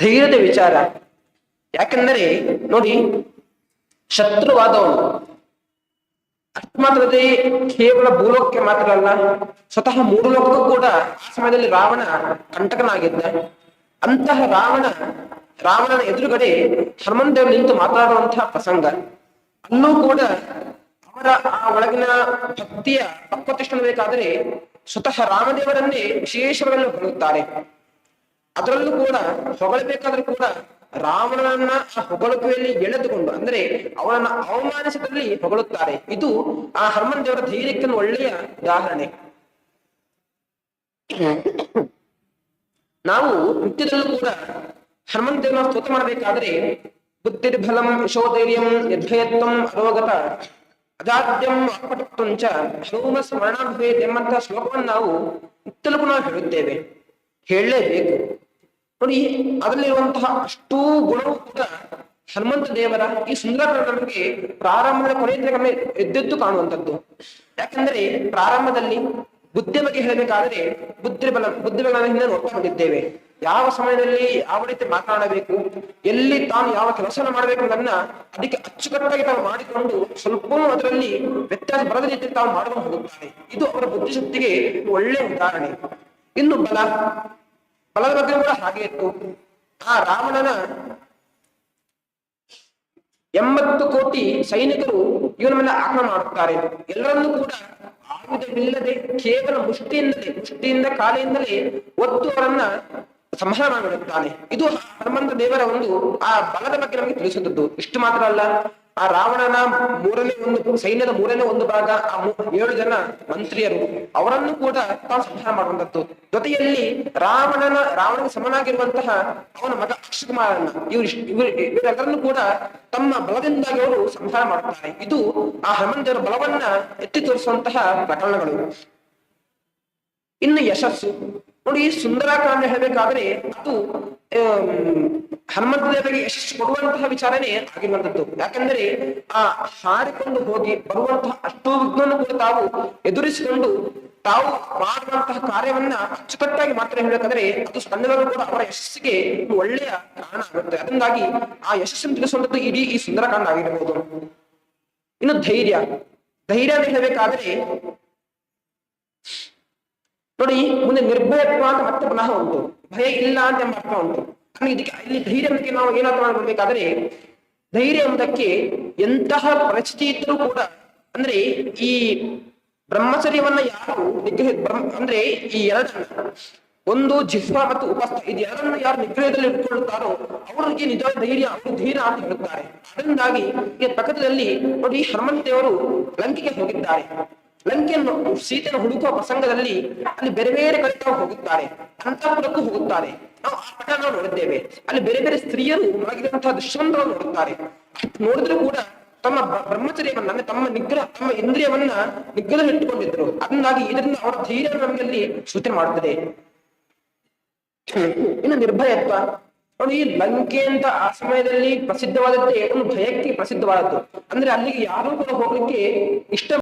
ಧೈರ್ಯದ ವಿಚಾರ. ಯಾಕಂದರೆ ನೋಡಿ ಶತ್ರುವಾದವನು ಅಷ್ಟು ಕೇವಲ ಭೂಲೋಕಕ್ಕೆ ಮಾತ್ರ ಅಲ್ಲ, ಸ್ವತಃ ಮೂರು ಲೋಕಕ್ಕೂ ಕೂಡ ಆ ಸಮಯದಲ್ಲಿ ರಾವಣ ಕಂಟಕನಾಗಿದ್ದ. ಅಂತಹ ರಾವಣ, ರಾವಣನ ಎದುರುಗಡೆ ದೇವ್ ನಿಂತು ಮಾತಾಡುವಂತಹ ಪ್ರಸಂಗ. ಅಲ್ಲೂ ಕೂಡ ಅವರ ಆ ಒಳಗಿನ ಭಕ್ತಿಯ ಪಕ್ವತಿಷ್ಠ ಬೇಕಾದರೆ ಸ್ವತಃ ರಾಮದೇವರನ್ನೇ ವಿಶೇಷವಾಗಿ ಹೊಗಳುತ್ತಾರೆ ಅದರಲ್ಲೂ ಕೂಡ ಹೊಗಳಬೇಕಾದ್ರೂ ಕೂಡ ರಾವಣನನ್ನ ಆ ಹೊಗಳಿಕೆಯಲ್ಲಿ ಎಳೆದುಕೊಂಡು, ಅಂದ್ರೆ ಅವನನ್ನ ಅವಮಾನಿಸಿದಲ್ಲಿ ಹೊಗಳುತ್ತಾರೆ. ಇದು ಆ ಹನುಮನ್ ದೇವರ ಧೈರ್ಯಕ್ಕೆ ಒಳ್ಳೆಯ ಉದಾಹರಣೆ. ನಾವು ನಿತ್ಯದಲ್ಲೂ ಕೂಡ ಹನುಮನ್ ದೇವರ ಸ್ತೋತ್ರ ಮಾಡಬೇಕಾದ್ರೆ ಬುದ್ಧಿರ್ಬಲಂ ಯಶೋಧೈರ್ಯಂ ನಿರ್ಭಯತ್ವಂ ಅರೋಗತ ಅಜಾದ್ಯಂ ಅಪಟತ್ವಂಚ ಹನುಮ ಸ್ಮರಣಾಭವೇತ್ ಎಂಬಂತಹ ಶ್ಲೋಕವನ್ನು ನಾವು ನಿತ್ಯಲೂ ನಾವು ಹೇಳುತ್ತೇವೆ. ಹೇಳಲೇಬೇಕು. ನೋಡಿ, ಅದರಲ್ಲಿರುವಂತಹ ಅಷ್ಟೂ ಗುಣವು ಹನುಮಂತ ದೇವರ ಈ ಸುಂದರ ನಮಗೆ ಪ್ರಾರಂಭದ ಕೊನೆಯ ಎದ್ದೆದ್ದು ಕಾಣುವಂಥದ್ದು. ಯಾಕಂದ್ರೆ ಪ್ರಾರಂಭದಲ್ಲಿ ಬುದ್ಧಿ ಬಗ್ಗೆ ಹೇಳಬೇಕಾದ್ರೆ ಬುದ್ಧಿ ಬಲ, ಬುದ್ಧಿ ಬಲನ ಹಿಂದೆ ನೋಡ್ತಾ ಬಂದಿದ್ದೇವೆ ಯಾವ ಸಮಯದಲ್ಲಿ ಯಾವ ರೀತಿ ಮಾತನಾಡಬೇಕು, ಎಲ್ಲಿ ತಾನು ಯಾವ ಕೆಲಸವನ್ನು ಮಾಡಬೇಕು ಅನ್ನೋದನ್ನ ಅದಕ್ಕೆ ಅಚ್ಚುಕಟ್ಟಾಗಿ ತಾವು ಮಾಡಿಕೊಂಡು ಸ್ವಲ್ಪವೂ ಅದರಲ್ಲಿ ವ್ಯತ್ಯಾಸ ಬರದ ರೀತಿ ತಾವು ಮಾಡಿಕೊಂಡು ಹೋಗುತ್ತಾರೆ ಇದು ಅವರ ಬುದ್ಧಿಶಕ್ತಿಗೆ ಒಳ್ಳೆಯ ಉದಾಹರಣೆ. ಇನ್ನು ಬಲ ಬಗ್ಗೆ ಕೂಡ ಹಾಗೆ ಇತ್ತು. ಆ ರಾವಣನ ಎಂಬತ್ತು ಕೋಟಿ ಸೈನಿಕರು ಇವನ ಮೇಲೆ ಆಕ್ರಮಣ ಮಾಡುತ್ತಾರೆ. ಎಲ್ಲರನ್ನೂ ಕೂಡ ಆಯುಧವಿಲ್ಲದೆ ಕೇವಲ ಮುಷ್ಟಿಯಿಂದಲೇ, ಮುಷ್ಟಿಯಿಂದ ಕಾಲೆಯಿಂದಲೇ ಒತ್ತು ಅವರನ್ನ ಸಂಹಾರ ಮಾಡಿಬಿಡುತ್ತಾನೆ. ಇದು ಹನುಮಂತ ದೇವರ ಒಂದು ಆ ಬಲದ ಬಗ್ಗೆ ನಮಗೆ ತಿಳಿಸಿದ್ದು ಇಷ್ಟು ಮಾತ್ರ ಅಲ್ಲ. ಆ ರಾವಣನ ಮೂರನೇ ಒಂದು ಸೈನ್ಯದ ಮೂರನೇ ಒಂದು ಭಾಗ, ಆ ಏಳು ಜನ ಮಂತ್ರಿಯರು, ಅವರನ್ನು ಕೂಡ ತಾವು ಸಂಹಾರ ಮಾಡುವಂತದ್ದು ಜೊತೆಯಲ್ಲಿ ರಾವಣನ ರಾವಣನ ಸಮನಾಗಿರುವಂತಹ ಅವನ ಮಗ ಅಕ್ಷಕುಮಾರನ, ಇವರು ಇವರು ಇವರೆಲ್ಲರನ್ನು ಕೂಡ ತಮ್ಮ ಬಲದಿಂದಾಗಿ ಅವರು ಸಂಹಾರ ಮಾಡುತ್ತಾರೆ. ಇದು ಆ ಹನುಮಂತೇವರ ಬಲವನ್ನ ಎತ್ತಿ ತೋರಿಸುವಂತಹ ಪ್ರಕರಣಗಳು. ಇನ್ನು ಯಶಸ್ಸು. ನೋಡಿ, ಸುಂದರಾಕಾಂಡ ಹೇಳಬೇಕಾದ್ರೆ ಅದು ಹನುಮಂತ ದೇವರಿಗೆ ಯಶಸ್ಸು ಕೊಡುವಂತಹ ವಿಚಾರನೇ ಆಗಿರುವಂತದ್ದು ಯಾಕಂದ್ರೆ ಆ ಹಾರಿಕೊಂಡು ಹೋಗಿ ಬರುವಂತಹ ಅಷ್ಟೋ ವಿಘ್ನವನ್ನು ಕೂಡ ತಾವು ಎದುರಿಸಿಕೊಂಡು ತಾವು ಮಾಡುವಂತಹ ಕಾರ್ಯವನ್ನ ಅಚ್ಚುಕಟ್ಟಾಗಿ ಮಾತ್ರ ಹೇಳಬೇಕಾದ್ರೆ ಅದು ಸ್ಪಂದನಗಳು ಕೂಡ ಅವರ ಯಶಸ್ಸಿಗೆ ಒಳ್ಳೆಯ ಕಾರಣ ಆಗುತ್ತೆ. ಅದರಿಂದಾಗಿ ಆ ಯಶಸ್ಸನ್ನು ತಿಳಿಸುವಂಥದ್ದು ಇಡೀ ಈ ಸುಂದರಕಾಂಡ ಆಗಿರಬಹುದು ಇನ್ನು ಧೈರ್ಯ. ಧೈರ್ಯ ಅಂತ ಹೇಳಬೇಕಾದ್ರೆ ನೋಡಿ, ಮುಂದೆ ನಿರ್ಭಯತ್ವ ಅಂತ ಮತ್ತೆ ಪುನಃ ಉಂಟು. ಭಯ ಇಲ್ಲ ಅಂತ ಎಂಬ ಅರ್ಥ ಉಂಟು. ಇದಕ್ಕೆ ಇಲ್ಲಿ ಧೈರ್ಯ ಬಗ್ಗೆ ನಾವು ಏನಾದ್ರು ಮಾಡ್ಬೇಕಾದ್ರೆ ಧೈರ್ಯ ಎಂಬುದಕ್ಕೆ ಎಂತಹ ಪರಿಸ್ಥಿತಿ ಇದ್ರೂ ಕೂಡ, ಅಂದ್ರೆ ಈ ಬ್ರಹ್ಮಚರ್ಯವನ್ನ ಯಾರು ನಿಗ್ರಹ ಅಂದ್ರೆ ಈ ಎರಡನ್ನ, ಒಂದು ಜಿಹ್ವ ಮತ್ತು ಉಪಸ್ಥ, ಇದು ಎರಡನ್ನ ಯಾರು ನಿಗ್ರಹದಲ್ಲಿ ಇಟ್ಕೊಳ್ಳುತ್ತಾರೋ, ಅವರಿಗೆ ನಿಜವಾದ ಧೈರ್ಯ, ಅವರು ಧೈರ್ಯ ಅಂತ ಹೇಳುತ್ತಾರೆ. ಅದರಿಂದಾಗಿ ಈ ಪಕ್ಕದಲ್ಲಿ ನೋಡಿ ಹನುಮಂತೆಯವರು ಲಂಕೆಗೆ ಹೋಗಿದ್ದಾರೆ. ಲಂಕೆಯನ್ನು, ಸೀತೆಯನ್ನು ಹುಡುಕುವ ಪ್ರಸಂಗದಲ್ಲಿ ಅಲ್ಲಿ ಬೇರೆ ಬೇರೆ ಕಡೆ ಹೋಗುತ್ತಾರೆ. ಅಂತಃಪುರಕ್ಕೂ ಹೋಗುತ್ತಾರೆ. ನಾವು ಆ ಪಟ ನೋಡಿದ್ದೇವೆ. ಅಲ್ಲಿ ಬೇರೆ ಬೇರೆ ಸ್ತ್ರೀಯರು ಮಲಗಿದಂತಹ ದೃಶ್ಯವನ್ನು ನೋಡುತ್ತಾರೆ. ನೋಡಿದ್ರು ಕೂಡ ತಮ್ಮ ಬ್ರಹ್ಮಚರ್ಯವನ್ನ, ಅಂದ್ರೆ ತಮ್ಮ ನಿಗ್ರಹ, ತಮ್ಮ ಇಂದ್ರಿಯವನ್ನ ನಿಗ್ರಹ ಇಟ್ಟುಕೊಂಡಿದ್ರು ಅದರಿಂದಾಗಿ ಇದರಿಂದ ಅವರ ಧೈರ್ಯ ನಮಗೆ ಅಲ್ಲಿ ಸೂಚನೆ ಮಾಡುತ್ತದೆ. ಇನ್ನು ನಿರ್ಭಯತ್ವ. ನೋಡಿ, ಈ ಲಂಕೆ ಅಂತ ಆ ಸಮಯದಲ್ಲಿ ಪ್ರಸಿದ್ಧವಾದದ್ದೇ ಒಂದು ಭಯಕ್ಕೆ ಪ್ರಸಿದ್ಧವಾದದ್ದು. ಅಂದ್ರೆ ಅಲ್ಲಿಗೆ ಯಾರೂ ಕೂಡ ಹೋಗ್ಲಿಕ್ಕೆ ಇಷ್ಟ